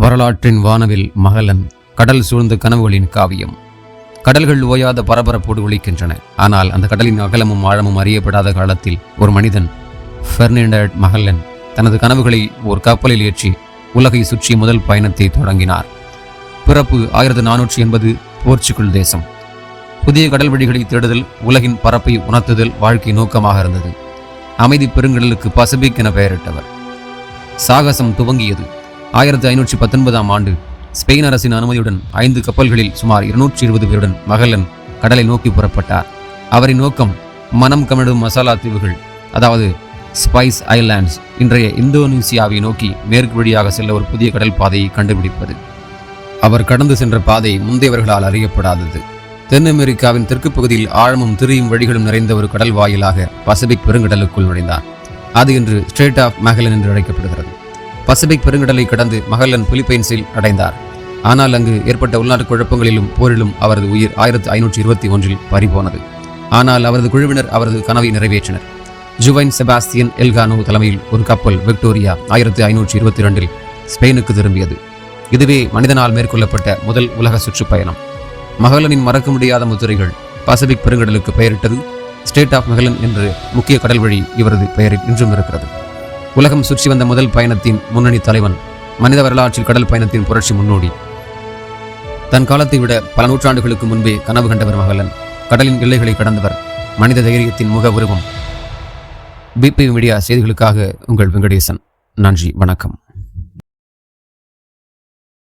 வரலாற்றின் வானவில் மகளன் கடல் சூழ்ந்த கனவுகளின் காவியம். கடல்கள் ஓயாத பரபரப்போடு ஒழிக்கின்றன ஆனால் அந்த கடலின் அகலமும் ஆழமும் அறியப்படாத காலத்தில் ஒரு மனிதன் ஃபெர்னிண்டட் மகல்லன் தனது கனவுகளை ஒரு கப்பலில் ஏற்றி உலகை சுற்றி முதல் பயணத்தை தொடங்கினார். பிறப்பு ஆயிரத்தி நானூற்றி எண்பது போர்ச்சுகல் தேசம். புதிய கடல் வழிகளை தேடுதல் உலகின் பரப்பை உணர்த்துதல் வாழ்க்கை நோக்கமாக இருந்தது. அமைதி பெருங்கடலுக்கு பசிபிக் என பெயரிட்டவர். சாகசம் துவங்கியது. ஆயிரத்தி ஐநூற்றி பத்தொன்பதாம் ஆண்டு ஸ்பெயின் அரசின் அனுமதியுடன் ஐந்து கப்பல்களில் சுமார் இருநூற்றி இருபது பேருடன் மகளன் கடலை நோக்கி புறப்பட்டார். அவரின் நோக்கம் மனம் கமிழும் மசாலா தீவுகள் அதாவது ஸ்பைஸ் ஐலாண்ட்ஸ் இன்றைய இந்தோனேசியாவை நோக்கி மேற்கு வழியாக செல்ல ஒரு புதிய கடல் பாதையை கண்டுபிடிப்பது. அவர் கடந்து சென்ற பாதை முந்தையவர்களால் அறியப்படாதது. தென் அமெரிக்காவின் தெற்கு பகுதியில் ஆழமும் திரியும் வழிகளும் நிறைந்த ஒரு கடல் வாயிலாக பசிபிக் பெருங்கடலுக்குள் நுழைந்தார் அது இன்று ஸ்ட்ரேட் ஆஃப் மகளன் என்று அழைக்கப்படுகிறது. பசிபிக் பெருங்கடலை கடந்து மகளன் பிலிப்பைன்ஸில் அடைந்தார். ஆனால் அங்கு ஏற்பட்ட உள்நாட்டு குழப்பங்களிலும் போரிலும் அவரது உயிர் ஆயிரத்தி ஐநூற்றி இருபத்தி ஒன்றில் பறிபோனது. ஆனால் அவரது குழுவினர் அவரது கனவை நிறைவேற்றினர். ஜுவைன் செபாஸ்தியன் எல்கானோ தலைமையில் ஒரு கப்பல் விக்டோரியா ஆயிரத்தி ஐநூற்றி இருபத்தி ரெண்டில் ஸ்பெயினுக்கு திரும்பியது. இதுவே மனிதனால் மேற்கொள்ளப்பட்ட முதல் உலக சுற்றுப்பயணம் மகளனின் மறக்க முடியாத முத்திரைகள் பசிபிக் பெருங்கடலுக்கு பெயரிட்டது. ஸ்டேட் ஆஃப் மகளன் என்று முக்கிய கடல் வழி இவரது பெயரில் இன்றும் இருக்கிறது. உலகம் சுற்றி வந்த முதல் பயணத்தின் முன்னணி தலைவன் மனித வரலாற்றில் கடல் பயணத்தின் புரட்சி முன்னோடி. தன் காலத்தை விட பல நூற்றாண்டுகளுக்கு முன்பே கனவு கண்டவர் மகளன். கடலின் எல்லைகளை கடந்தவர் மனித தைரியத்தின் முக உருவம். பிபி மீடியா செய்திகளுக்காக உங்கள் வெங்கடேசன். நன்றி வணக்கம்.